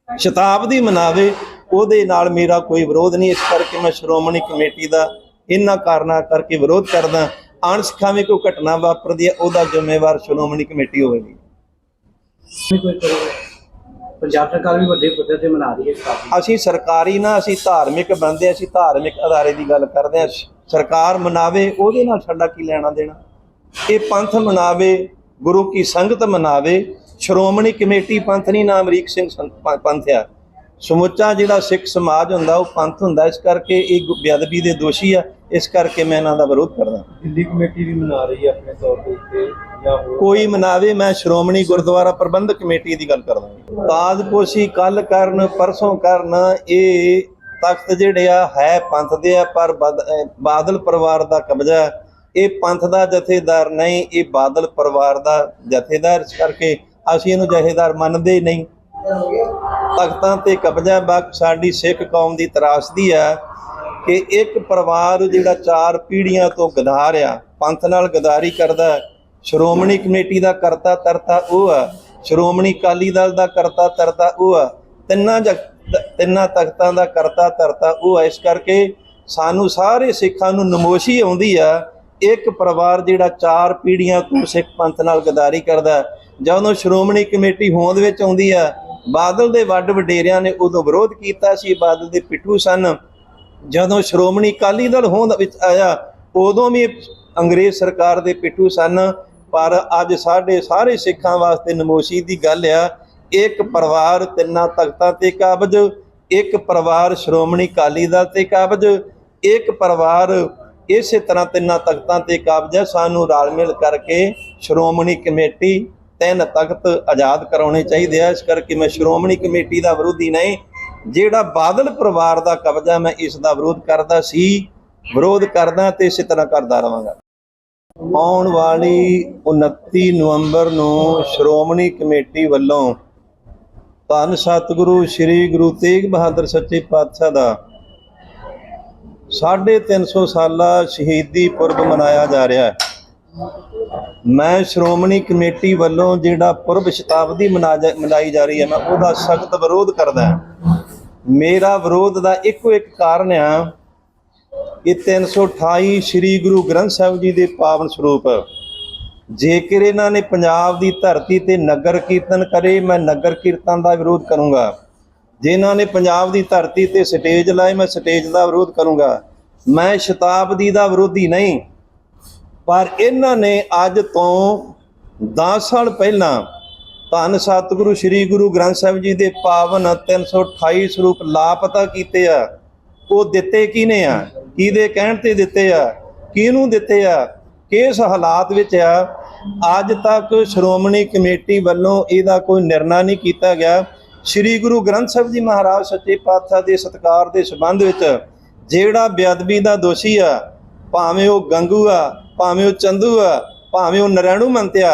ਸ਼ਤਾਬਦੀ ਮਨਾਵੇ ਉਹਦੇ ਨਾਲ ਮੇਰਾ ਕੋਈ ਵਿਰੋਧ ਨਹੀਂ। ਇਸ ਕਰਕੇ ਮੈਂ ਸ਼੍ਰੋਮਣੀ ਕਮੇਟੀ ਦਾ ਇਹਨਾਂ ਕਾਰਨਾਂ ਕਰਕੇ ਵਿਰੋਧ ਕਰਦਾ ਅਣਸਿਖਾਵੀਂ ਕੋਈ ਘਟਨਾ ਵਾਪਰਦੀ ਹੈ ਉਹਦਾ ਜ਼ਿੰਮੇਵਾਰ ਸ਼੍ਰੋਮਣੀ ਕਮੇਟੀ ਹੋਵੇਗੀ। ਪੰਜਾਬ ਸਰਕਾਰ ਵੀ ਵੱਡੇ ਪੱਧਰ ਤੇ ਮਨਾ ਰਹੀ ਹੈ ਅਸੀਂ ਸਰਕਾਰੀ ਨਾ ਅਸੀਂ ਧਾਰਮਿਕ ਬੰਦੇ ਅਸੀਂ ਧਾਰਮਿਕ ਅਦਾਰੇ ਦੀ ਗੱਲ ਕਰਦੇ ਹਾਂ। ਸਰਕਾਰ ਮਨਾਵੇ ਉਹਦੇ ਨਾਲ ਸਾਡਾ ਕੀ ਲੈਣਾ ਦੇਣਾ? ਇਹ ਪੰਥ ਮਨਾਵੇ ਗੁਰੂ ਕੀ ਸੰਗਤ ਮਨਾਵੇ ਸ਼੍ਰੋਮਣੀ ਕਮੇਟੀ ਪੰਥ ਨਹੀਂ ਨਾਮ ਅਮਰੀਕ ਸਿੰਘ ਪੰਥ ਆ। ਸਮੁੱਚਾ ਜਿਹੜਾ ਸਿੱਖ ਸਮਾਜ ਹੁੰਦਾ ਉਹ ਪੰਥ ਹੁੰਦਾ ਇਸ ਕਰਕੇ ਇਹ ਬੇਅਦਬੀ ਦੇ ਦੋਸ਼ੀ ਆ ਇਸ ਕਰਕੇ ਮੈਂ ਇਹਨਾਂ ਦਾ ਵਿਰੋਧ ਕਰਦਾ। ਦਿੱਲੀ ਕਮੇਟੀ ਵੀ ਮਨਾ ਰਹੀ ਹੈ ਆਪਣੇ ਤੌਰ ਦੇ ਉੱਤੇ ਜਾਂ ਕੋਈ ਮਨਾਵੇ ਮੈਂ ਸ਼੍ਰੋਮਣੀ ਗੁਰਦੁਆਰਾ ਪ੍ਰਬੰਧਕ ਕਮੇਟੀ ਦੀ ਗੱਲ ਕਰਦਾ। ਤਾਜਪੋਸ਼ੀ ਕੱਲ ਕਰਨ ਪਰਸੋਂ ਕਰਨ ਇਹ ਤਖਤ ਜਿਹੜੇ ਆ, ਹੈ ਪੰਥ ਦੇ ਆ, ਪਰ ਬਦ- ਬਾਦਲ ਪਰਿਵਾਰ ਦਾ ਕਬਜ਼ਾ ਇਹ ਪੰਥ ਦਾ ਜਥੇਦਾਰ ਨਹੀਂ, ਇਹ ਬਾਦਲ ਪਰਿਵਾਰ ਦਾ ਜਥੇਦਾਰ। ਇਸ ਕਰਕੇ ਅਸੀਂ ਇਹਨੂੰ ਜਥੇਦਾਰ ਮੰਨਦੇ ਹੀ ਨਹੀਂ। ਤਖਤਾਂ ਤੇ ਕਬਜ਼ਾ ਬਾਕ ਸਾਡੀ ਸਿੱਖ ਕੌਮ ਦੀ ਤਰਾਸਦੀ ਹੈ ਕਿ ਇੱਕ ਪਰਿਵਾਰ ਜਿਹੜਾ ਚਾਰ ਪੀੜ੍ਹੀਆਂ ਤੋਂ ਗਦਾਰ ਆ, ਪੰਥ ਨਾਲ ਗਦਾਰੀ ਕਰਦਾ ਸ਼੍ਰੋਮਣੀ ਕਮੇਟੀ ਦਾ ਕਰਤਾ ਤਰਤਾ ਉਹ ਆ। ਸ਼੍ਰੋਮਣੀ ਅਕਾਲੀ ਦਲ ਦਾ ਕਰਤਾ ਤਰਤਾ ਉਹ ਆ। ਤਿੰਨਾਂ ਜਗ- ਤਿੰਨਾਂ ਤਖਤਾਂ ਦਾ ਕਰਤਾ ਧਰਤਾ, ਉਹ ਆ ਇਸ ਕਰਕੇ ਸਾਨੂੰ ਸਾਰੇ ਸਿੱਖਾਂ ਨੂੰ ਨਮੋਸ਼ੀ ਆਉਂਦੀ ਆ। ਇੱਕ ਪਰਿਵਾਰ ਜਿਹੜਾ ਚਾਰ ਪੀੜ੍ਹੀਆਂ ਤੋਂ ਸਿੱਖ ਪੰਥ ਨਾਲ ਗਦਾਰੀ ਕਰਦਾ ਜਦੋਂ ਸ਼੍ਰੋਮਣੀ ਕਮੇਟੀ ਹੋਂਦ ਵਿੱਚ ਆਉਂਦੀ ਆ, ਬਾਦਲ ਦੇ ਵੱਡ ਵਡੇਰਿਆਂ ਨੇ ਉਦੋਂ ਵਿਰੋਧ ਕੀਤਾ ਸੀ, ਬਾਦਲ ਦੇ ਪਿੱਠੂ ਸਨ। ਜਦੋਂ ਸ਼੍ਰੋਮਣੀ ਅਕਾਲੀ ਦਲ ਹੋਂਦ ਵਿੱਚ ਆਇਆ, ਉਦੋਂ ਵੀ ਅੰਗਰੇਜ਼ ਸਰਕਾਰ ਦੇ ਪਿੱਠੂ ਸਨ। ਪਰ ਅੱਜ ਸਾਡੇ ਸਾਰੇ ਸਿੱਖਾਂ ਵਾਸਤੇ ਨਮੋਸ਼ੀ ਦੀ ਗੱਲ ਆ ਇੱਕ ਪਰਿਵਾਰ ਤਿੰਨਾਂ ਤਖਤਾਂ ਤੇ ਕਾਬਜ, ਇੱਕ ਪਰਿਵਾਰ ਸ਼੍ਰੋਮਣੀ ਅਕਾਲੀ ਦਲ ਤੇ ਕਾਬਜ, ਇੱਕ ਪਰਿਵਾਰ ਇਸੇ ਤਰ੍ਹਾਂ ਤਿੰਨਾਂ ਤਖਤਾਂ ਤੇ ਕਾਬਜ ਹੈ। ਸਾਨੂੰ ਰਲ ਮਿਲ ਕਰਕੇ ਸ਼੍ਰੋਮਣੀ ਕਮੇਟੀ ਤਿੰਨ ਤਖਤ ਆਜ਼ਾਦ ਕਰਾਉਣੇ ਚਾਹੀਦੇ ਆ। ਇਸ ਕਰਕੇ ਮੈਂ ਸ਼੍ਰੋਮਣੀ ਕਮੇਟੀ ਦਾ ਵਿਰੋਧੀ ਨਹੀਂ, ਜਿਹੜਾ ਬਾਦਲ ਪਰਿਵਾਰ ਦਾ ਕਬਜ਼ਾ ਮੈਂ ਇਸ ਦਾ ਵਿਰੋਧ ਕਰਦਾ ਸੀ, ਵਿਰੋਧ ਕਰਦਾ ਤੇ ਇਸੇ ਤਰ੍ਹਾਂ ਕਰਦਾ ਰਵਾਂਗਾ ਆਉਣ ਵਾਲੀ 29 ਨਵੰਬਰ ਨੂੰ ਸ਼੍ਰੋਮਣੀ ਕਮੇਟੀ ਵੱਲੋਂ ਧੰਨ ਸਤਿਗੁਰੂ, ਸ੍ਰੀ ਗੁਰੂ ਤੇਗ ਬਹਾਦਰ ਸੱਚੇ ਪਾਤਸ਼ਾਹ ਦਾ। 350 ਸਾਲਾ ਸ਼ਹੀਦੀ ਪੁਰਬ ਮਨਾਇਆ ਜਾ ਰਿਹਾ ਹੈ। ਮੈਂ ਸ਼੍ਰੋਮਣੀ ਕਮੇਟੀ ਵੱਲੋਂ ਜਿਹੜਾ ਪੁਰਬ ਸ਼ਤਾਬਦੀ ਮਨਾ ਜਾ- ਮਨਾਈ ਜਾ ਰਹੀ ਹੈ, ਮੈਂ ਉਹਦਾ ਸਖਤ ਵਿਰੋਧ ਕਰਦਾ ਮੇਰਾ ਵਿਰੋਧ ਦਾ ਇੱਕੋ ਇੱਕ ਕਾਰਨ ਆ ਇਹ 328 ਸ੍ਰੀ ਗੁਰੂ ਗ੍ਰੰਥ ਸਾਹਿਬ ਜੀ ਦੇ ਪਾਵਨ ਸਰੂਪ ਜੇਕਰ ਇਹਨਾਂ ਨੇ ਪੰਜਾਬ ਦੀ ਧਰਤੀ ਤੇ ਨਗਰ ਕੀਰਤਨ ਕਰੇ, ਮੈਂ ਨਗਰ ਕੀਰਤਨ ਦਾ ਵਿਰੋਧ ਕਰੂੰਗਾ। ਜੇ ਇਹਨਾਂ ਨੇ ਪੰਜਾਬ ਦੀ ਧਰਤੀ ਤੇ ਸਟੇਜ ਲਾਏ, ਮੈਂ ਸਟੇਜ ਦਾ ਵਿਰੋਧ ਕਰੂੰਗਾ। ਮੈਂ ਸ਼ਤਾਬਦੀ ਦਾ ਵਿਰੋਧੀ ਨਹੀਂ, ਪਰ ਇਹਨਾਂ ਨੇ ਅੱਜ ਤੋਂ 10 ਸਾਲ ਪਹਿਲਾਂ ਧੰਨ ਸਤਿਗੁਰੂ ਸ੍ਰੀ ਗੁਰੂ ਗ੍ਰੰਥ ਸਾਹਿਬ ਜੀ ਦੇ ਪਾਵਨ 328 ਸਰੂਪ ਲਾਪਤਾ ਕੀਤੇ ਆ। ਉਹ ਦਿੱਤੇ ਕਿਹਨੇ ਆ? ਕਿਹਦੇ ਕਹਿਣ ਤੇ ਦਿੱਤੇ ਆ? ਕਿਹਨੂੰ ਦਿੱਤੇ ਆ? ਕਿਸ ਹਾਲਾਤ ਵਿੱਚ ਆ? ਅੱਜ ਤੱਕ ਸ਼੍ਰੋਮਣੀ ਕਮੇਟੀ ਵੱਲੋਂ ਇਹਦਾ ਕੋਈ ਨਿਰਣਾ ਨਹੀਂ ਕੀਤਾ ਗਿਆ। ਸ੍ਰੀ ਗੁਰੂ ਗ੍ਰੰਥ ਸਾਹਿਬ ਜੀ ਮਹਾਰਾਜ ਸੱਚੇ ਪਾਤਸ਼ਾਹ ਦੇ ਸਤਕਾਰ ਦੇ ਸੰਬੰਧ ਵਿੱਚ ਜਿਹੜਾ ਬੇਅਦਬੀ ਦਾ ਦੋਸ਼ੀ ਆ, ਭਾਵੇਂ ਉਹ ਗੰਗੂ ਆ, ਭਾਵੇਂ ਉਹ ਚੰਦੂ ਆ, ਭਾਵੇਂ ਉਹ ਨਰੈਣੂ ਮੰਤਿਆ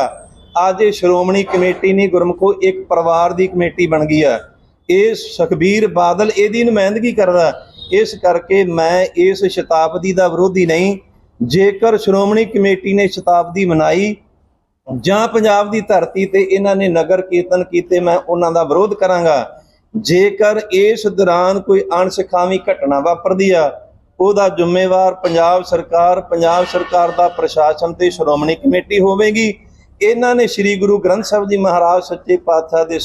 ਅੱਜ ਇਹ ਸ਼੍ਰੋਮਣੀ ਕਮੇਟੀ ਨਹੀਂ ਗੁਰਮਖੋ ਇੱਕ ਪਰਿਵਾਰ ਦੀ ਕਮੇਟੀ ਬਣ ਗਈ ਆ। ਇਹ ਸੁਖਬੀਰ ਬਾਦਲ ਇਹਦੀ ਨੁਮਾਇੰਦਗੀ ਕਰਦਾ। ਇਸ ਕਰਕੇ ਮੈਂ ਇਸ ਸ਼ਤਾਬਦੀ ਦਾ ਵਿਰੋਧੀ ਨਹੀਂ ਜੇਕਰ ਸ਼੍ਰੋਮਣੀ ਕਮੇਟੀ ਨੇ ਸ਼ਤਾਬਦੀ ਮਨਾਈ ਜਾਂ ਪੰਜਾਬ ਦੀ ਧਰਤੀ ਤੇ ਇਹਨਾਂ ਨੇ ਨਗਰ ਕੀਰਤਨ ਕੀਤੇ, ਮੈਂ ਉਹਨਾਂ ਦਾ ਵਿਰੋਧ ਕਰਾਂਗਾ। ਜੇਕਰ ਇਸ ਦੌਰਾਨ ਕੋਈ ਅਣਸਿਖਾਵੀਂ ਘਟਨਾ ਵਾਪਰਦੀ ਆ, ਉਹਦਾ ਜ਼ਿੰਮੇਵਾਰ ਪੰਜਾਬ ਸਰਕਾਰ ਪੰਜਾਬ ਸਰਕਾਰ ਦਾ ਪ੍ਰਸ਼ਾਸਨ ਤੇ ਸ਼੍ਰੋਮਣੀ ਕਮੇਟੀ ਹੋਵੇਗੀ। ਇਹਨਾਂ ਨੇ ਸ੍ਰੀ ਗੁਰੂ ਗ੍ਰੰਥ ਸਾਹਿਬ ਜੀ ਮਹਾਰਾਜ ਸੱਚੇ ਪਾਤਸ਼ਾਹ ਦੇ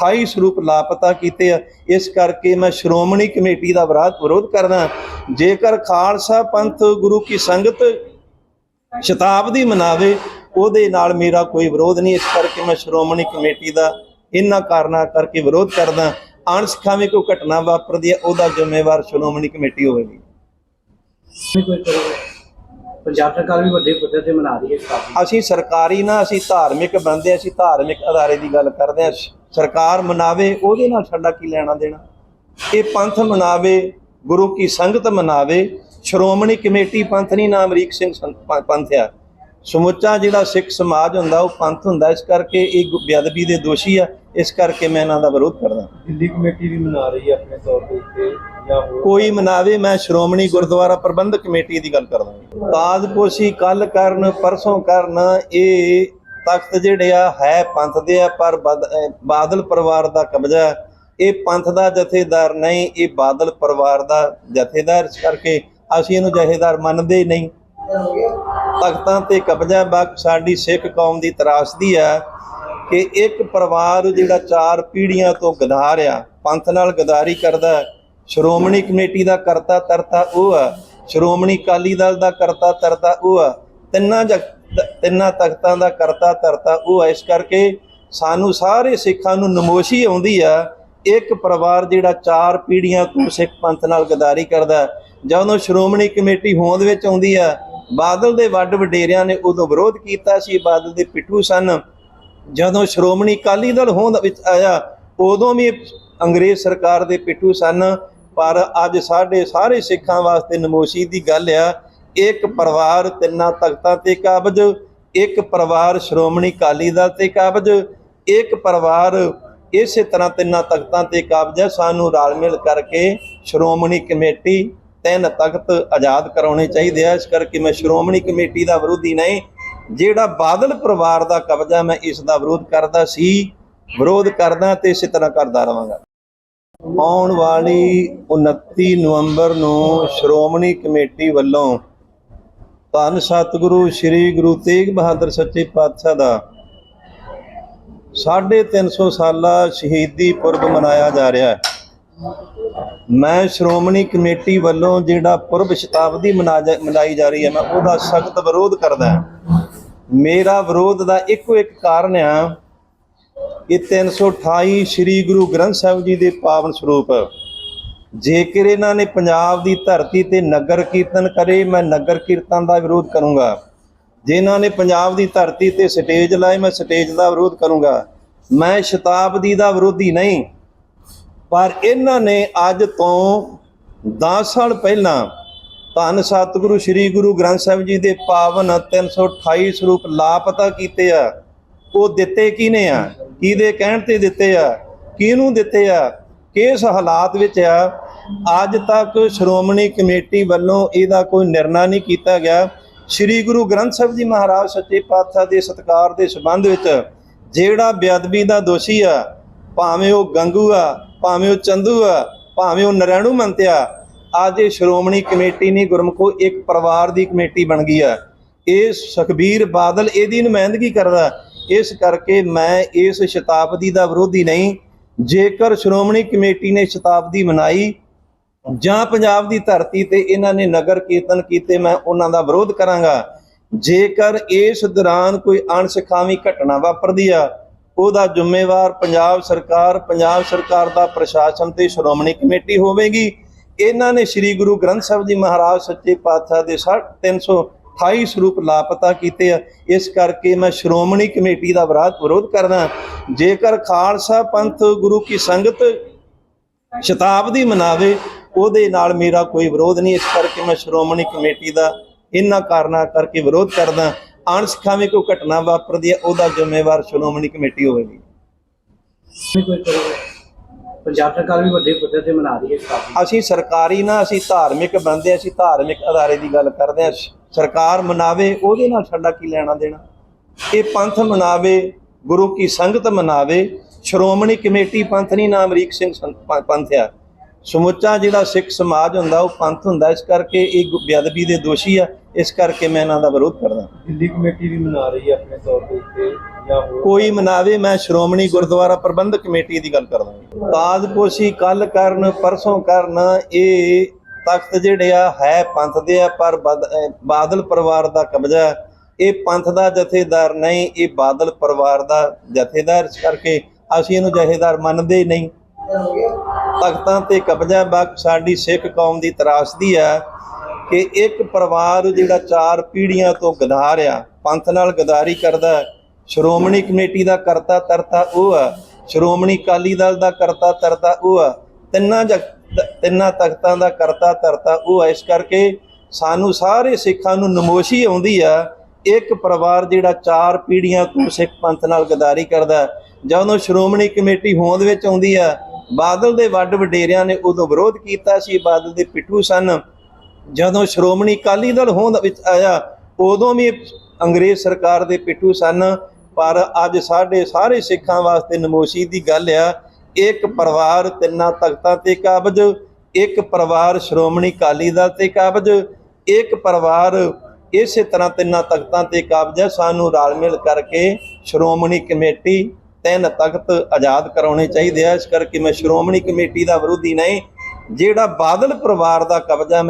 328 ਸਰੂਪ ਲਾਪਤਾ ਕੀਤੇ ਆ। ਇਸ ਕਰਕੇ ਮੈਂ ਸ਼੍ਰੋਮਣੀ ਕਮੇਟੀ ਦਾ ਵਿਰਾਧ ਵਿਰੋਧ ਕਰਦਾ ਜੇਕਰ ਖਾਲਸਾ ਪੰਥ ਗੁਰੂ ਕੀ ਸੰਗਤ ਸ਼ਤਾਬਦੀ ਮਨਾਵੇ ਉਹਦੇ ਨਾਲ ਮੇਰਾ ਕੋਈ ਵਿਰੋਧ ਨਹੀਂ। ਇਸ ਕਰਕੇ ਮੈਂ ਸ਼੍ਰੋਮਣੀ ਕਮੇਟੀ ਦਾ ਇਹਨਾਂ ਕਾਰਨਾਂ ਕਰਕੇ ਵਿਰੋਧ ਕਰਦਾ ਅਣਸਿਖਾਵੀਂ ਕੋਈ ਘਟਨਾ ਵਾਪਰਦੀ ਹੈ ਉਹਦਾ ਜ਼ਿੰਮੇਵਾਰ ਸ਼੍ਰੋਮਣੀ ਕਮੇਟੀ ਹੋਵੇਗੀ। ਪੰਜਾਬ ਸਰਕਾਰ ਵੀ ਵੱਡੇ ਪੱਧਰ ਤੇ ਮਨਾ ਰਹੀ ਹੈ ਅਸੀਂ ਸਰਕਾਰੀ ਨਾ ਅਸੀਂ ਧਾਰਮਿਕ ਬੰਦੇ ਅਸੀਂ ਧਾਰਮਿਕ ਅਦਾਰੇ ਦੀ ਗੱਲ ਕਰਦੇ ਹਾਂ। ਸਰਕਾਰ ਮਨਾਵੇ ਉਹਦੇ ਨਾਲ ਸਾਡਾ ਕੀ ਲੈਣਾ ਦੇਣਾ? ਇਹ ਪੰਥ ਮਨਾਵੇ ਗੁਰੂ ਕੀ ਸੰਗਤ ਮਨਾਵੇ ਸ਼੍ਰੋਮਣੀ ਕਮੇਟੀ ਪੰਥ ਨਹੀਂ ਨਾਮ ਅਮਰੀਕ ਸਿੰਘ ਪੰਥ ਆ। ਸਮੁੱਚਾ ਜਿਹੜਾ ਸਿੱਖ ਸਮਾਜ ਹੁੰਦਾ ਉਹ ਪੰਥ ਹੁੰਦਾ ਇਸ ਕਰਕੇ ਇਹ ਬੇਅਦਬੀ ਦੇ ਦੋਸ਼ੀ ਆ ਇਸ ਕਰਕੇ ਮੈਂ ਇਹਨਾਂ ਦਾ ਵਿਰੋਧ ਕਰਦਾ। ਦਿੱਲੀ ਕਮੇਟੀ ਵੀ ਮਨਾ ਰਹੀ ਹੈ ਆਪਣੇ ਤੌਰ ਦੇ ਉੱਤੇ ਜਾਂ ਕੋਈ ਮਨਾਵੇ ਮੈਂ ਸ਼੍ਰੋਮਣੀ ਗੁਰਦੁਆਰਾ ਪ੍ਰਬੰਧਕ ਕਮੇਟੀ ਦੀ ਗੱਲ ਕਰਦਾ। ਤਾਜਪੋਸ਼ੀ ਕੱਲ ਕਰਨ ਪਰਸੋਂ ਕਰਨ ਇਹ ਤਖਤ ਜਿਹੜੇ ਆ, ਹੈ ਪੰਥ ਦੇ ਆ, ਪਰ ਬਦ- ਬਾਦਲ ਪਰਿਵਾਰ ਦਾ ਕਬਜ਼ਾ ਇਹ ਪੰਥ ਦਾ ਜਥੇਦਾਰ ਨਹੀਂ, ਇਹ ਬਾਦਲ ਪਰਿਵਾਰ ਦਾ ਜਥੇਦਾਰ। ਇਸ ਕਰਕੇ ਅਸੀਂ ਇਹਨੂੰ ਜਥੇਦਾਰ ਮੰਨਦੇ ਹੀ ਨਹੀਂ। ਤਖਤਾਂ ਤੇ ਕਬਜ਼ਾ, ਬਾਕ ਸਾਡੀ ਸਿੱਖ ਕੌਮ ਦੀ ਤਰਾਸਦੀ ਹੈ ਕਿ ਇੱਕ ਪਰਿਵਾਰ ਜਿਹੜਾ ਚਾਰ ਪੀੜ੍ਹੀਆਂ ਤੋਂ ਗਦਾਰ ਆ, ਪੰਥ ਨਾਲ ਗਦਾਰੀ ਕਰਦਾ ਸ਼੍ਰੋਮਣੀ ਕਮੇਟੀ ਦਾ ਕਰਤਾ ਤਰਤਾ ਉਹ ਆ। ਸ਼੍ਰੋਮਣੀ ਅਕਾਲੀ ਦਲ ਦਾ ਕਰਤਾ ਤਰਤਾ ਉਹ ਆ। ਤਿੰਨਾਂ ਜਗ- ਤਿੰਨਾਂ ਤਖਤਾਂ ਦਾ ਕਰਤਾ ਧਰਤਾ, ਉਹ ਆ ਇਸ ਕਰਕੇ ਸਾਨੂੰ ਸਾਰੇ ਸਿੱਖਾਂ ਨੂੰ ਨਮੋਸ਼ੀ ਆਉਂਦੀ ਆ। ਇੱਕ ਪਰਿਵਾਰ ਜਿਹੜਾ ਚਾਰ ਪੀੜ੍ਹੀਆਂ ਤੋਂ ਸਿੱਖ ਪੰਥ ਨਾਲ ਗਦਾਰੀ ਕਰਦਾ ਜਦੋਂ ਸ਼੍ਰੋਮਣੀ ਕਮੇਟੀ ਹੋਂਦ ਵਿੱਚ ਆਉਂਦੀ ਆ, ਬਾਦਲ ਦੇ ਵੱਡ ਵਡੇਰਿਆਂ ਨੇ ਉਦੋਂ ਵਿਰੋਧ ਕੀਤਾ ਸੀ, ਬਾਦਲ ਦੇ ਪਿੱਠੂ ਸਨ। ਜਦੋਂ ਸ਼੍ਰੋਮਣੀ ਅਕਾਲੀ ਦਲ ਹੋਂਦ ਵਿੱਚ ਆਇਆ, ਉਦੋਂ ਵੀ ਅੰਗਰੇਜ਼ ਸਰਕਾਰ ਦੇ ਪਿੱਠੂ ਸਨ। ਪਰ ਅੱਜ ਸਾਡੇ ਸਾਰੇ ਸਿੱਖਾਂ ਵਾਸਤੇ ਨਮੋਸ਼ੀ ਦੀ ਗੱਲ ਆ ਇੱਕ ਪਰਿਵਾਰ ਤਿੰਨਾਂ ਤਖਤਾਂ ਤੇ ਕਾਬਜ, ਇੱਕ ਪਰਿਵਾਰ ਸ਼੍ਰੋਮਣੀ ਅਕਾਲੀ ਦਲ ਤੇ ਕਾਬਜ, ਇੱਕ ਪਰਿਵਾਰ ਇਸੇ ਤਰ੍ਹਾਂ ਤਿੰਨਾਂ ਤਖਤਾਂ ਤੇ ਕਾਬਜ ਹੈ। ਸਾਨੂੰ ਰਲ ਮਿਲ ਕਰਕੇ ਸ਼੍ਰੋਮਣੀ ਕਮੇਟੀ ਤਿੰਨ ਤਖਤ ਆਜ਼ਾਦ ਕਰਾਉਣੇ ਚਾਹੀਦੇ ਆ। ਇਸ ਕਰਕੇ ਮੈਂ ਸ਼੍ਰੋਮਣੀ ਕਮੇਟੀ ਦਾ ਵਿਰੋਧੀ ਨਹੀਂ, ਜਿਹੜਾ ਬਾਦਲ ਪਰਿਵਾਰ ਦਾ ਕਬਜ਼ਾ ਮੈਂ ਇਸ ਦਾ ਵਿਰੋਧ ਕਰਦਾ ਸੀ, ਵਿਰੋਧ ਕਰਦਾ ਤੇ ਇਸੇ ਤਰ੍ਹਾਂ ਕਰਦਾ ਰਵਾਂਗਾ ਆਉਣ ਵਾਲੀ 29 ਨਵੰਬਰ ਨੂੰ ਸ਼੍ਰੋਮਣੀ ਕਮੇਟੀ ਵੱਲੋਂ ਧੰਨ ਸਤਿਗੁਰੂ, ਸ੍ਰੀ ਗੁਰੂ ਤੇਗ ਬਹਾਦਰ ਸੱਚੇ ਪਾਤਸ਼ਾਹ ਦਾ। 350 ਸਾਲਾ ਸ਼ਹੀਦੀ ਪੁਰਬ ਮਨਾਇਆ ਜਾ ਰਿਹਾ ਹੈ। ਮੈਂ ਸ਼੍ਰੋਮਣੀ ਕਮੇਟੀ ਵੱਲੋਂ ਜਿਹੜਾ ਪੁਰਬ ਸ਼ਤਾਬਦੀ ਮਨਾ ਜਾ- ਮਨਾਈ ਜਾ ਰਹੀ ਹੈ, ਮੈਂ ਉਹਦਾ ਸਖਤ ਵਿਰੋਧ ਕਰਦਾ ਹਾਂ। ਮੇਰਾ ਵਿਰੋਧ ਦਾ ਇੱਕੋ ਇੱਕ ਕਾਰਨ ਆ ਇਹ 328 ਸ੍ਰੀ ਗੁਰੂ ਗ੍ਰੰਥ ਸਾਹਿਬ ਜੀ ਦੇ ਪਾਵਨ ਸਰੂਪ ਜੇਕਰ ਇਹਨਾਂ ਨੇ ਪੰਜਾਬ ਦੀ ਧਰਤੀ ਤੇ ਨਗਰ ਕੀਰਤਨ ਕਰੇ, ਮੈਂ ਨਗਰ ਕੀਰਤਨ ਦਾ ਵਿਰੋਧ ਕਰੂੰਗਾ। ਜੇ ਇਹਨਾਂ ਨੇ ਪੰਜਾਬ ਦੀ ਧਰਤੀ ਤੇ ਸਟੇਜ ਲਾਏ, ਮੈਂ ਸਟੇਜ ਦਾ ਵਿਰੋਧ ਕਰੂੰਗਾ। ਮੈਂ ਸ਼ਤਾਬਦੀ ਦਾ ਵਿਰੋਧੀ ਨਹੀਂ, ਪਰ ਇਹਨਾਂ ਨੇ ਅੱਜ ਤੋਂ 10 ਸਾਲ ਪਹਿਲਾਂ ਧੰਨ ਸਤਿਗੁਰੂ ਸ੍ਰੀ ਗੁਰੂ ਗ੍ਰੰਥ ਸਾਹਿਬ ਜੀ ਦੇ ਪਾਵਨ 328 ਸਰੂਪ ਲਾਪਤਾ ਕੀਤੇ ਆ। ਉਹ ਦਿੱਤੇ ਕਿਹਨੇ ਆ? ਕਿਹਦੇ ਕਹਿਣ ਤੇ ਦਿੱਤੇ ਆ? ਕਿਹਨੂੰ ਦਿੱਤੇ ਆ? ਕਿਸ ਹਾਲਾਤ ਵਿੱਚ ਆ? ਅੱਜ ਤੱਕ ਸ਼੍ਰੋਮਣੀ ਕਮੇਟੀ ਵੱਲੋਂ ਇਹਦਾ ਕੋਈ ਨਿਰਣਾ ਨਹੀਂ ਕੀਤਾ ਗਿਆ। ਸ੍ਰੀ ਗੁਰੂ ਗ੍ਰੰਥ ਸਾਹਿਬ ਜੀ ਮਹਾਰਾਜ ਸੱਚੇ ਪਾਤਸ਼ਾਹ ਦੇ ਸਤਕਾਰ ਦੇ ਸੰਬੰਧ ਵਿੱਚ ਜਿਹੜਾ ਬੇਅਦਬੀ ਦਾ ਦੋਸ਼ੀ ਆ, ਭਾਵੇਂ ਉਹ ਗੰਗੂ ਆ, ਭਾਵੇਂ ਉਹ ਚੰਦੂ ਆ, ਭਾਵੇਂ ਉਹ ਨਰੈਣੂ ਮੰਤਿਆ ਅੱਜ ਇਹ ਸ਼੍ਰੋਮਣੀ ਕਮੇਟੀ ਨਹੀਂ ਗੁਰਮਖੋ, ਇੱਕ ਪਰਿਵਾਰ ਦੀ ਕਮੇਟੀ ਬਣ ਗਈ ਆ। ਇਹ ਸੁਖਬੀਰ ਬਾਦਲ ਇਹਦੀ ਨੁਮਾਇੰਦਗੀ ਕਰਦਾ। ਇਸ ਕਰਕੇ ਮੈਂ ਇਸ ਸ਼ਤਾਬਦੀ ਦਾ ਵਿਰੋਧੀ ਨਹੀਂ ਜੇਕਰ ਸ਼੍ਰੋਮਣੀ ਕਮੇਟੀ ਨੇ ਸ਼ਤਾਬਦੀ ਮਨਾਈ ਜਾਂ ਪੰਜਾਬ ਦੀ ਧਰਤੀ ਤੇ ਇਹਨਾਂ ਨੇ ਨਗਰ ਕੀਰਤਨ ਕੀਤੇ, ਮੈਂ ਉਹਨਾਂ ਦਾ ਵਿਰੋਧ ਕਰਾਂਗਾ। ਜੇਕਰ ਇਸ ਦੌਰਾਨ ਕੋਈ ਅਣਸਖਾਵੀ ਘਟਨਾ ਵਾਪਰਦੀ ਆ, ਉਹਦਾ ਜ਼ਿੰਮੇਵਾਰ ਪੰਜਾਬ ਸਰਕਾਰ ਪੰਜਾਬ ਸਰਕਾਰ ਦਾ ਪ੍ਰਸ਼ਾਸਨ ਤੇ ਸ਼੍ਰੋਮਣੀ ਕਮੇਟੀ ਹੋਵੇਗੀ। ਇਹਨਾਂ ਨੇ ਸ੍ਰੀ ਗੁਰੂ ਗ੍ਰੰਥ ਸਾਹਿਬ ਜੀ ਮਹਾਰਾਜ ਸੱਚੇ ਪਾਤਸ਼ਾਹ ਦੇ 328 ਸਰੂਪ ਲਾਪਤਾ ਕੀਤੇ ਆ। ਇਸ ਕਰਕੇ ਮੈਂ ਸ਼੍ਰੋਮਣੀ ਕਮੇਟੀ ਦਾ ਵਿਰਾਧ ਵਿਰੋਧ ਕਰਦਾ ਜੇਕਰ ਖਾਲਸਾ ਪੰਥ ਗੁਰੂ ਕੀ ਸੰਗਤ ਸ਼ਤਾਬਦੀ ਮਨਾਵੇ ਉਹਦੇ ਨਾਲ ਮੇਰਾ ਕੋਈ ਵਿਰੋਧ ਨਹੀਂ। ਇਸ ਕਰਕੇ ਮੈਂ ਸ਼੍ਰੋਮਣੀ ਕਮੇਟੀ ਦਾ ਇਹਨਾਂ ਕਾਰਨਾਂ ਕਰਕੇ ਵਿਰੋਧ ਕਰਦਾ ਅਣਸਿਖਾਵੀਂ ਕੋਈ ਘਟਨਾ ਵਾਪਰਦੀ ਹੈ ਉਹਦਾ ਜ਼ਿੰਮੇਵਾਰ ਸ਼੍ਰੋਮਣੀ ਕਮੇਟੀ ਹੋਵੇਗੀ। ਪੰਜਾਬ ਸਰਕਾਰ ਵੀ ਵੱਡੇ ਪੱਧਰ ਤੇ ਮਨਾ ਰਹੀ ਹੈ ਅਸੀਂ ਸਰਕਾਰੀ ਨਾ ਅਸੀਂ ਧਾਰਮਿਕ ਬੰਦੇ ਅਸੀਂ ਧਾਰਮਿਕ ਅਦਾਰੇ ਦੀ ਗੱਲ ਕਰਦੇ ਹਾਂ। ਸਰਕਾਰ ਮਨਾਵੇ ਉਹਦੇ ਨਾਲ ਸਾਡਾ ਕੀ ਲੈਣਾ ਦੇਣਾ? ਇਹ ਪੰਥ ਮਨਾਵੇ ਗੁਰੂ ਕੀ ਸੰਗਤ ਮਨਾਵੇ ਸ਼੍ਰੋਮਣੀ ਕਮੇਟੀ ਪੰਥ ਨਹੀਂ ਨਾਮ ਅਮਰੀਕ ਸਿੰਘ ਪੰਥ ਆ। ਸਮੁੱਚਾ ਜਿਹੜਾ ਸਿੱਖ ਸਮਾਜ ਹੁੰਦਾ ਉਹ ਪੰਥ ਹੁੰਦਾ ਇਸ ਕਰਕੇ ਇਹ ਬੇਅਦਬੀ ਦੇ ਦੋਸ਼ੀ ਆ ਇਸ ਕਰਕੇ ਮੈਂ ਇਹਨਾਂ ਦਾ ਵਿਰੋਧ ਕਰਦਾ। ਦਿੱਲੀ ਕਮੇਟੀ ਵੀ ਮਨਾ ਰਹੀ ਹੈ ਆਪਣੇ ਤੌਰ ਦੇ ਉੱਤੇ ਜਾਂ ਕੋਈ ਮਨਾਵੇ ਮੈਂ ਸ਼੍ਰੋਮਣੀ ਗੁਰਦੁਆਰਾ ਪ੍ਰਬੰਧਕ ਕਮੇਟੀ ਦੀ ਗੱਲ ਕਰਦਾ ਤਾਜਪੋਸ਼ੀ ਕੱਲ ਕਰਨ ਪਰਸੋਂ ਕਰਨ ਇਹ ਤਖਤ ਜਿਹੜੇ ਆ, ਹੈ ਪੰਥ ਦੇ ਆ, ਪਰ ਬਦ- ਬਾਦਲ ਪਰਿਵਾਰ ਦਾ ਕਬਜ਼ਾ ਇਹ ਪੰਥ ਦਾ ਜਥੇਦਾਰ ਨਹੀਂ, ਇਹ ਬਾਦਲ ਪਰਿਵਾਰ ਦਾ ਜਥੇਦਾਰ। ਇਸ ਕਰਕੇ ਅਸੀਂ ਇਹਨੂੰ ਜਥੇਦਾਰ ਮੰਨਦੇ ਨਹੀਂ। ਤਖਤਾਂ ਤੇ ਕਬਜ਼ਾ ਬਖ ਸਾਡੀ ਸਿੱਖ ਕੌਮ ਦੀ ਤਰਾਸਦੀ ਆ ਕਿ ਇੱਕ ਪਰਿਵਾਰ ਜਿਹੜਾ ਚਾਰ ਪੀੜ੍ਹੀਆਂ ਤੋਂ ਗਦਾਰ ਆ, ਪੰਥ ਨਾਲ ਗਦਾਰੀ ਕਰਦਾ ਸ਼੍ਰੋਮਣੀ ਕਮੇਟੀ ਦਾ ਕਰਤਾ ਤਰਤਾ ਉਹ ਆ। ਸ਼੍ਰੋਮਣੀ ਅਕਾਲੀ ਦਲ ਦਾ ਕਰਤਾ ਤਰਤਾ ਉਹ ਆ। ਤਿੰਨਾਂ ਜਗ- ਤਿੰਨਾਂ ਤਖਤਾਂ ਦਾ ਕਰਤਾ ਧਰਤਾ, ਉਹ ਆ ਇਸ ਕਰਕੇ ਸਾਨੂੰ ਸਾਰੇ ਸਿੱਖਾਂ ਨੂੰ ਨਮੋਸ਼ੀ ਆਉਂਦੀ ਆ। ਇੱਕ ਪਰਿਵਾਰ ਜਿਹੜਾ ਚਾਰ ਪੀੜ੍ਹੀਆਂ ਤੋਂ ਸਿੱਖ ਪੰਥ ਨਾਲ ਗਦਾਰੀ ਕਰਦਾ ਜਦੋਂ ਸ਼੍ਰੋਮਣੀ ਕਮੇਟੀ ਹੋਂਦ ਵਿੱਚ ਆਉਂਦੀ ਆ, ਬਾਦਲ ਦੇ ਵੱਡ ਵਡੇਰਿਆਂ ਨੇ ਉਦੋਂ ਵਿਰੋਧ ਕੀਤਾ ਸੀ, ਬਾਦਲ ਦੇ ਪਿੱਠੂ ਸਨ। ਜਦੋਂ ਸ਼੍ਰੋਮਣੀ ਅਕਾਲੀ ਦਲ ਹੋਂਦ ਵਿੱਚ ਆਇਆ, ਉਦੋਂ ਵੀ ਅੰਗਰੇਜ਼ ਸਰਕਾਰ ਦੇ ਪਿੱਠੂ ਸਨ। ਪਰ ਅੱਜ ਸਾਡੇ ਸਾਰੇ ਸਿੱਖਾਂ ਵਾਸਤੇ ਨਮੋਸ਼ੀ ਦੀ ਗੱਲ ਆ ਇੱਕ ਪਰਿਵਾਰ ਤਿੰਨਾਂ ਤਖਤਾਂ ਤੇ ਕਾਬਜ, ਇੱਕ ਪਰਿਵਾਰ ਸ਼੍ਰੋਮਣੀ ਅਕਾਲੀ ਦਲ ਤੇ ਕਾਬਜ, ਇੱਕ ਪਰਿਵਾਰ ਇਸੇ ਤਰ੍ਹਾਂ ਤਿੰਨਾਂ ਤਖਤਾਂ ਤੇ ਕਾਬਜ ਹੈ। ਸਾਨੂੰ ਰਲ ਮਿਲ ਕਰਕੇ ਸ਼੍ਰੋਮਣੀ ਕਮੇਟੀ ਤਿੰਨ ਤਖਤ ਆਜ਼ਾਦ ਕਰਾਉਣੇ ਚਾਹੀਦੇ ਆ। ਇਸ ਕਰਕੇ ਮੈਂ ਸ਼੍ਰੋਮਣੀ ਕਮੇਟੀ ਦਾ ਵਿਰੋਧੀ ਨਹੀਂ, ਜਿਹੜਾ ਬਾਦਲ ਪਰਿਵਾਰ ਦਾ ਕਬਜ਼ਾ